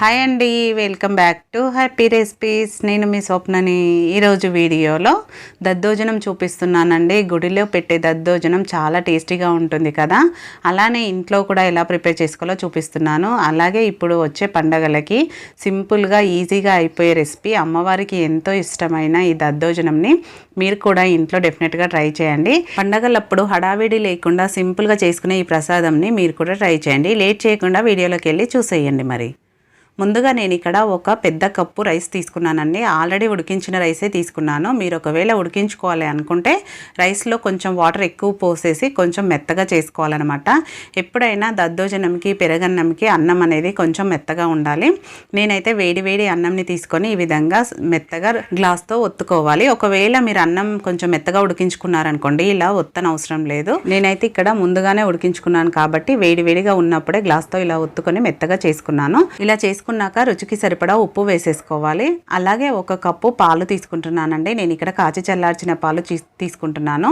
Hi అండి welcome back to happy recipes నేను మీ స్వప్నని ఈరోజు వీడియోలో దద్దోజనం చూపిస్తున్నానండి. గుడిలో పెట్టే దద్దోజనం చాలా టేస్టీగా ఉంటుంది కదా. అలానే ఇంట్లో కూడా ఎలా ప్రిపేర్ చేసుకోవాలో చూపిస్తున్నాను. అలాగే ఇప్పుడు వచ్చే పండగలకి సింపుల్గా ఈజీగా అయిపోయే రెసిపీ అమ్మవారికి ఎంతో ఇష్టమైన ఈ దద్దోజనంని మీరు కూడా ఇంట్లో డెఫినెట్గా ట్రై చేయండి. పండగలప్పుడు హడావిడి లేకుండా సింపుల్గా చేసుకునే ఈ ప్రసాదంని మీరు కూడా ట్రై చేయండి. లేట్ చేయకుండా వీడియోలోకి వెళ్ళి చూసేయండి మరి. ముందుగా నేను ఇక్కడ ఒక పెద్ద కప్పు రైస్ తీసుకున్నానండి. ఆల్రెడీ ఉడికించిన రైసే తీసుకున్నాను. మీరు ఒకవేళ ఉడికించుకోవాలి అనుకుంటే రైస్లో కొంచెం వాటర్ ఎక్కువ పోసేసి కొంచెం మెత్తగా చేసుకోవాలన్నమాట. ఎప్పుడైనా దద్దోజనంకి పెరగన్నంకి అన్నం అనేది కొంచెం మెత్తగా ఉండాలి. నేనైతే వేడి వేడి అన్నంని తీసుకొని ఈ విధంగా మెత్తగా గ్లాస్తో ఒత్తుకోవాలి. ఒకవేళ మీరు అన్నం కొంచెం మెత్తగా ఉడికించుకున్నారనుకోండి ఇలా ఒత్తనవసరం అవసరం లేదు. నేనైతే ఇక్కడ ముందుగానే ఉడికించుకున్నాను కాబట్టి వేడి వేడిగా ఉన్నప్పుడే గ్లాస్తో ఇలా ఒత్తుకొని మెత్తగా చేసుకున్నాను. ఇలా చేసుకు వేసుకున్నాక రుచికి సరిపడా ఉప్పు వేసేసుకోవాలి. అలాగే ఒక కప్పు పాలు తీసుకుంటున్నానండి. నేను ఇక్కడ కాచి చల్లార్చిన పాలు తీసుకుంటున్నాను.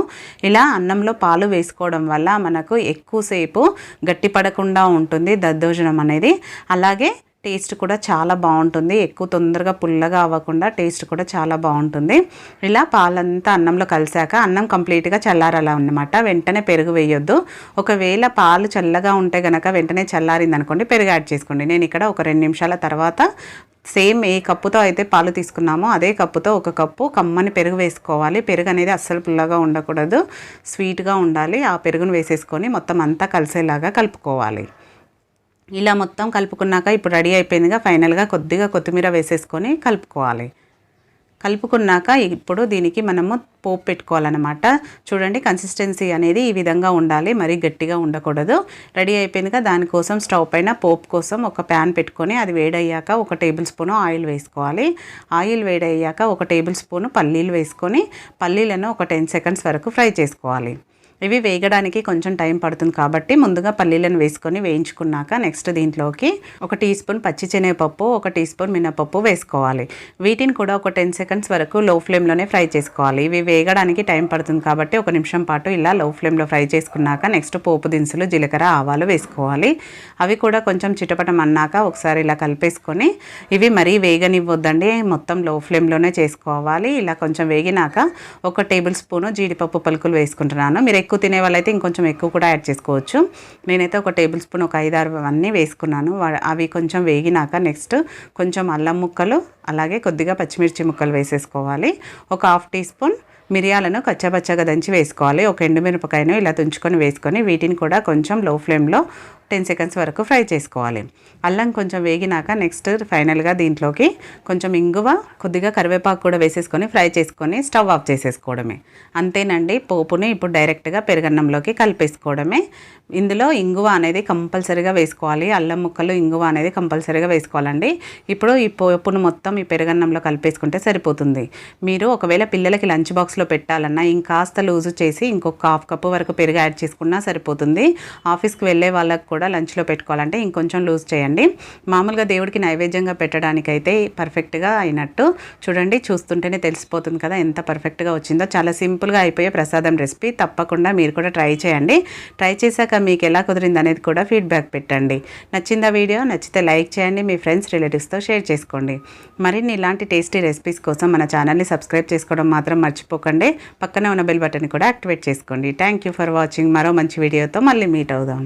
ఇలా అన్నంలో పాలు వేసుకోవడం వల్ల మనకు ఎక్కువసేపు గట్టిపడకుండా ఉంటుంది దద్దోజనం అనేది. అలాగే టేస్ట్ కూడా చాలా బాగుంటుంది. ఎక్కువ తొందరగా పుల్లగా అవ్వకుండా టేస్ట్ కూడా చాలా బాగుంటుంది. ఇలా పాలంతా అన్నంలో కలిసాక అన్నం కంప్లీట్గా చల్లారాల అనమాట వెంటనే పెరుగు వేయొద్దు. ఒకవేళ పాలు చల్లగా ఉంటే కనుక వెంటనే చల్లారింది అనుకోండి పెరుగు యాడ్ చేసుకోండి. నేను ఇక్కడ ఒక రెండు నిమిషాల తర్వాత సేమ్ ఏ కప్పుతో అయితే పాలు తీసుకున్నామో అదే కప్పుతో ఒక కప్పు కమ్మని పెరుగు వేసుకోవాలి. పెరుగు అనేది అస్సలు పుల్లగా ఉండకూడదు. స్వీట్గా ఉండాలి. ఆ పెరుగును వేసేసుకొని మొత్తం అంతా కలిసేలాగా కలుపుకోవాలి. ఇలా మొత్తం కలుపుకున్నాక ఇప్పుడు రెడీ అయిపోయిందిగా. ఫైనల్గా కొద్దిగా కొత్తిమీర వేసేసుకొని కలుపుకోవాలి. కలుపుకున్నాక ఇప్పుడు దీనికి మనము పోపు పెట్టుకోవాలన్నమాట. చూడండి కన్సిస్టెన్సీ అనేది ఈ విధంగా ఉండాలి. మరీ గట్టిగా ఉండకూడదు. రెడీ అయిపోయిందిగా. దానికోసం స్టవ్ పైన పోపు కోసం ఒక ప్యాన్ పెట్టుకొని అది వేడయ్యాక ఒక టేబుల్ స్పూన్ ఆయిల్ వేసుకోవాలి. ఆయిల్ వేడయ్యాక ఒక టేబుల్ స్పూన్ పల్లీలు వేసుకొని పల్లీలను ఒక టెన్ సెకండ్స్ వరకు ఫ్రై చేసుకోవాలి. ఇవి వేగడానికి కొంచెం టైం పడుతుంది కాబట్టి ముందుగా పల్లీలను వేసుకొని వేయించుకున్నాక నెక్స్ట్ దీంట్లోకి ఒక టీ స్పూన్ పచ్చి శనగపప్పు ఒక టీ స్పూన్ మినపప్పు వేసుకోవాలి. వీటిని కూడా ఒక టెన్ సెకండ్స్ వరకు లో ఫ్లేమ్లోనే ఫ్రై చేసుకోవాలి. ఇవి వేగడానికి టైం పడుతుంది కాబట్టి ఒక నిమిషం పాటు ఇలా లో ఫ్లేమ్లో ఫ్రై చేసుకున్నాక నెక్స్ట్ పోపు దినుసులు జీలకర్ర ఆవాలు వేసుకోవాలి. అవి కూడా కొంచెం చిటపటం అన్నాక ఒకసారి ఇలా కలిపేసుకొని ఇవి మరీ వేగనివ్వద్దండి. మొత్తం లో ఫ్లేమ్లోనే చేసుకోవాలి. ఇలా కొంచెం వేగినాక ఒక టేబుల్ స్పూను జీడిపప్పు పలుకులు వేసుకుంటున్నాను. మీరు ఎక్కువ తినే వాళ్ళైతే ఇంకొంచెం ఎక్కువ కూడా యాడ్ చేసుకోవచ్చు. నేనైతే ఒక టేబుల్ స్పూన్ ఒక ఐదారు అన్నీ వేసుకున్నాను. అవి కొంచెం వేగినాక నెక్స్ట్ కొంచెం అల్లం ముక్కలు అలాగే కొద్దిగా పచ్చిమిర్చి ముక్కలు వేసేసుకోవాలి. ఒక హాఫ్ టీ స్పూన్ మిరియాలను కచ్చబచ్చగా దంచి వేసుకోవాలి. ఒక ఎండుమిరపకాయను ఇలా తుంచుకొని వేసుకొని వీటిని కూడా కొంచెం లో ఫ్లేమ్లో టెన్ సెకండ్స్ వరకు ఫ్రై చేసుకోవాలి. అల్లం కొంచెం వేగినాక నెక్స్ట్ ఫైనల్గా దీంట్లోకి కొంచెం ఇంగువ కొద్దిగా కరివేపాకు కూడా వేసేసుకొని ఫ్రై చేసుకొని స్టవ్ ఆఫ్ చేసేసుకోవడమే. అంతేనండి పోపుని ఇప్పుడు డైరెక్ట్గా పెరుగన్నంలోకి కలిపేసుకోవడమే. ఇందులో ఇంగువ అనేది కంపల్సరీగా వేసుకోవాలి. అల్లం ముక్కలు ఇంగువ అనేది కంపల్సరీగా వేసుకోవాలండి. ఇప్పుడు ఈ పోపును మొత్తం ఈ పెరుగన్నంలో కలిపేసుకుంటే సరిపోతుంది. మీరు ఒకవేళ పిల్లలకి లంచ్ బాక్స్ బాక్స్లో పెట్టాలన్నా ఇంకాస్త లూజు చేసి ఇంకొక హాఫ్ కప్పు వరకు పెరుగు యాడ్ చేసుకున్నా సరిపోతుంది. ఆఫీస్కి వెళ్ళే వాళ్ళకు కూడా లంచ్లో పెట్టుకోవాలంటే ఇంకొంచెం లూజ్ చేయండి. మామూలుగా దేవుడికి నైవేద్యంగా పెట్టడానికైతే పర్ఫెక్ట్గా అయినట్టు చూడండి చూస్తుంటేనే తెలిసిపోతుంది కదా ఎంత పర్ఫెక్ట్గా వచ్చిందో. చాలా సింపుల్గా అయిపోయే ప్రసాదం రెసిపీ. తప్పకుండా మీరు కూడా ట్రై చేయండి. ట్రై చేశాక మీకు ఎలా కుదిరింది అనేది కూడా ఫీడ్బ్యాక్ పెట్టండి. నచ్చిందా వీడియో? నచ్చితే లైక్ చేయండి మీ ఫ్రెండ్స్ రిలేటివ్స్తో షేర్ చేసుకోండి. మరిన్ని ఇలాంటి టేస్టీ రెసిపీస్ కోసం మన ఛానల్ని సబ్స్క్రైబ్ చేసుకోవడం మాత్రం మర్చిపోకండి పక్కనే ఉన్న బెల్ బటన్ కూడా యాక్టివేట్ చేసుకోండి. థ్యాంక్ యూ ఫర్ వాచింగ్ మరో మంచి వీడియోతో మళ్ళీ మీట్ అవుదాం.